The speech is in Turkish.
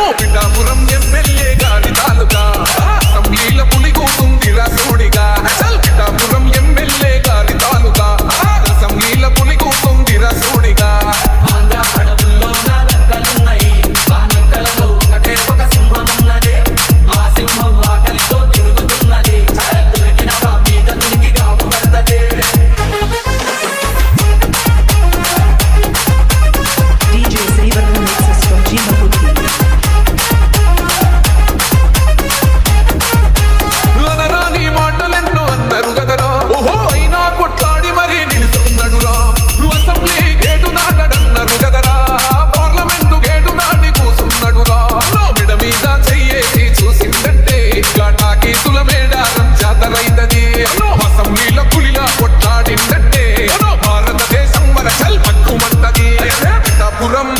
ഓ പിണ്ടാപുരം புறம்